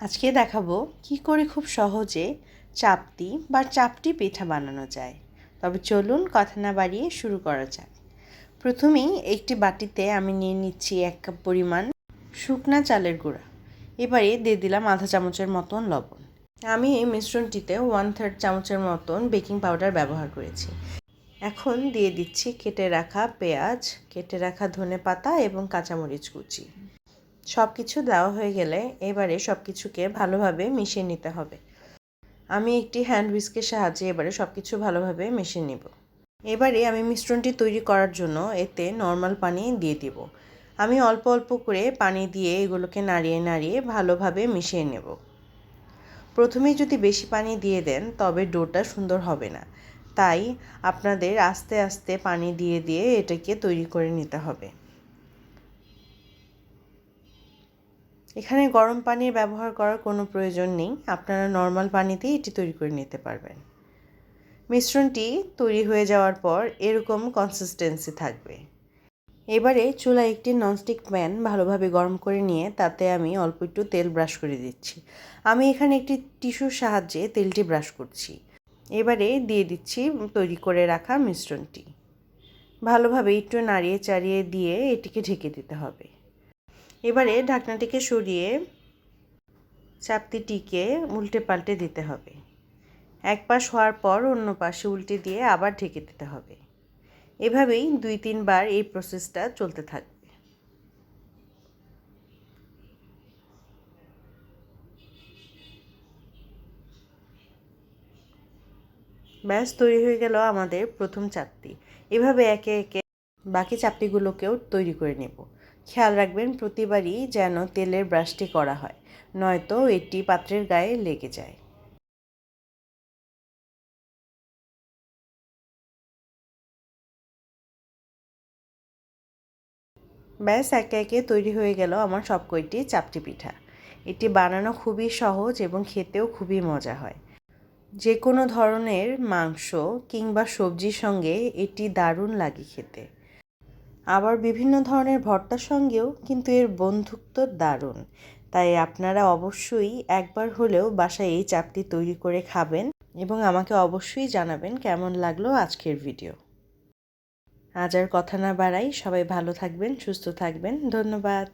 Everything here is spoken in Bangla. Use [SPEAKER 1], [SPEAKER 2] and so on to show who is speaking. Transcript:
[SPEAKER 1] আজকে দেখাবো কি করে খুব সহজে চাপতি বা চাপটি পিঠা বানানো যায়। তবে চলুন কথা না বাড়িয়ে শুরু করা যাক। প্রথমেই একটি বাটিতে আমি নিয়ে নিচ্ছি এক কাপ পরিমাণ শুকনা চালের গুঁড়া। এবারে দিয়ে দিলাম আধা চামচের মতন লবণ। আমি এই মিশ্রণটিতে ওয়ান থার্ড চামচের মতন বেকিং পাউডার ব্যবহার করেছি। এখন দিয়ে দিচ্ছি কেটে রাখা পেঁয়াজ, কেটে রাখা ধনে পাতা এবং কাঁচামরিচ কুচি। সব কিছু দেওয়া হয়ে গেলে এবারে সব কিছুকে ভালোভাবে মিশিয়ে নিতে হবে। আমি একটি হ্যান্ড হুইস্কের সাহায্যে এবারে সব কিছু ভালোভাবে মিশিয়ে নেব। এবারে আমি মিশ্রণটি তৈরি করার জন্য এতে নর্মাল পানি দিয়ে দিব। আমি অল্প অল্প করে পানি দিয়ে এগুলোকে নাড়িয়ে নাড়িয়ে ভালোভাবে মিশিয়ে নেব। প্রথমেই যদি বেশি পানি দিয়ে দেন, তবে ডোটা সুন্দর হবে না। তাই আপনাদের আস্তে আস্তে পানি দিয়ে দিয়ে এটাকে তৈরি করে নিতে হবে। এখানে গরম পানির ব্যবহার করার কোনো প্রয়োজন নেই। আপনারা নর্মাল পানিতেই এটি তৈরি করে নিতে পারবেন। মিশ্রণটি তৈরি হয়ে যাওয়ার পর এরকম কনসিস্টেন্সি থাকবে। এবারে চুলায় একটি ননস্টিক প্যান ভালোভাবে গরম করে নিয়ে তাতে আমি অল্প একটু তেল ব্রাশ করে দিচ্ছি। আমি এখানে একটি টিস্যুর সাহায্যে তেলটি ব্রাশ করছি। এবারে দিয়ে দিচ্ছি তৈরি করে রাখা মিশ্রণটি। ভালোভাবে একটু নাড়িয়ে চাড়িয়ে দিয়ে এটিকে ঢেকে দিতে হবে। এবারে ঢাকনাটিকে সরিয়ে চাপতিটিকে উল্টে পাল্টে দিতে হবে। এক পাশ হওয়ার পর অন্য পাশে উল্টে দিয়ে আবার ঢেকে দিতে হবে। এভাবেই দুই তিনবার এই প্রসেসটা চলতে থাকবে। ব্যাস, তৈরি হয়ে গেল আমাদের প্রথম চাপটি এভাবে একে একে বাকি চাপটিগুলোকেও তৈরি করে নেব। খেয়াল রাখবেন প্রতিবারই যেন তেলের ব্রাশটি করা হয়, নয়তো এটি পাত্রের গায়ে লেগে যায়। ব্যাস, একে একে তৈরি হয়ে গেল আমার সব কয়টি চাপটি পিঠা। এটি বানানো খুবই সহজ এবং খেতেও খুবই মজা হয়। যে কোনো ধরনের মাংস কিংবা সবজির সঙ্গে এটি দারুণ লাগে খেতে। আবার বিভিন্ন ধরনের ভর্তার সঙ্গেও কিন্তু এর বন্ধুত্ব দারুণ। তাই আপনারা অবশ্যই একবার হলেও বাসায় এই চাপটি তৈরি করে খাবেন এবং আমাকে অবশ্যই জানাবেন কেমন লাগল আজকের ভিডিও। আজ আর কথা না বাড়াই, সবাই ভালো থাকবেন, সুস্থ থাকবেন। ধন্যবাদ।